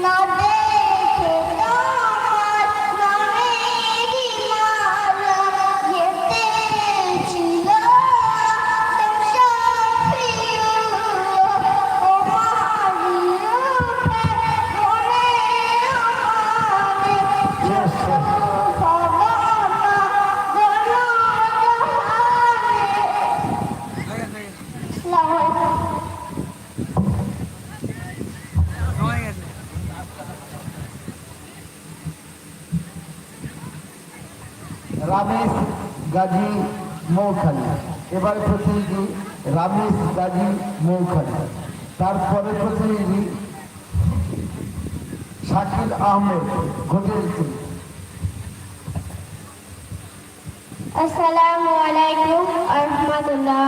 not Gazi Moukhali. এবারে প্রতিনিধি রামিস গাজী মৌখালী। তারপরে প্রতিনিধি শাকিল আহমেদ ঘটিয়েছি আসসালামু আলাইকুম আহমদুল্লাহ